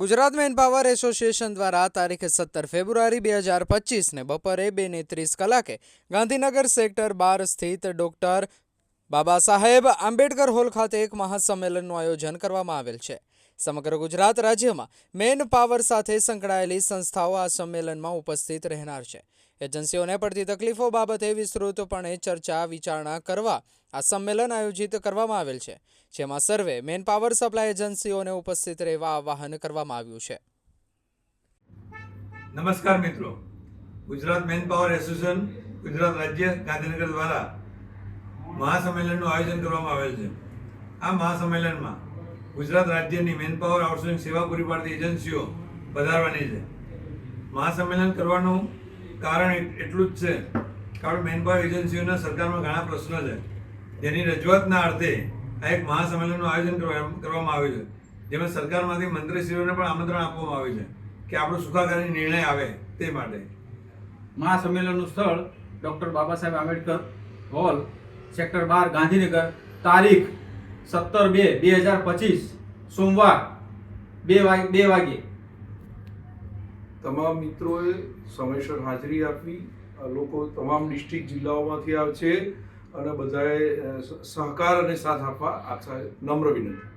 Gujarat manpower association દ્વારા તારીખ સત્તર ફેબ્રુઆરી બે હજાર પચીસને બપોરે બે ને ત્રીસ કલાકે ગાંધીનગર સેક્ટર બાર સ્થિત ડોક્ટર બાબા સાહેબ આંબેડકર હોલ ખાતે એક મહાસંમેલનનું આયોજન કરવામાં આવેલ છે. સમગ્ર ગુજરાત રાજ્યમાં મેન પાવર સાથે સંકળાયેલી સંસ્થાઓ આ સંમેલનમાં ઉપસ્થિત રહેનાર છે. એજન્સીઓને પડતી તકલીફો બાબતે વિસ્તૃતપણે ચર્ચા વિચારણા કરવા આ સંમેલન આયોજિત કરવામાં આવેલ છે, જેમાં સર્વે મેન પાવર સપ્લાય એજન્સીઓને ઉપસ્થિત રહેવા આવાહન કરવામાં આવ્યું છે. નમસ્કાર મિત્રો. Gujarat manpower association, Gujarat રાજ્ય ગાંધીનગર દ્વારા મહાસંમેલનનું આયોજન કરવામાં આવેલ છે. આ મહાસંમેલનમાં ગુજરાત રાજ્યની મેન પાવર આઉટસોર્સિંગ સેવા પૂરી પાડતી એજન્સીઓ પધારવાની છે. મહાસંમેલન કરવાનું કારણ એટલું જ છે કારણ મેન પાવર એજન્સીઓના સરકારમાં ઘણા પ્રશ્નો છે. જેની રજૂઆતના અર્થે આ એક મહાસંમેલનનું આયોજન કરવા- કરવામાં આવ્યું છે. જેમાં સરકારમાંથી મંત્રીશ્રીઓને પણ આમંત્રણ આપવામાં આવ્યું છે કે આપણો સુખાકારી નિર્ણય આવે તે માટે. મહાસંમેલનનું સ્થળ doctor Babasaheb Ambedkar hall, sector બાર ગાંધીનગર, તારીખ સત્તર બે બે હજાર પચીસ, સોમવાર, બે વાગે બે વાગે. તમામ મિત્રોએ સમયસર હાજરી આપવી લોકો તમામ ડિસ્ટ્રિક્ટ જિલ્લાઓમાંથી આવે છે અને બધાએ સહકાર અને સાથ આપવા આશા નમ્ર વિનંતી.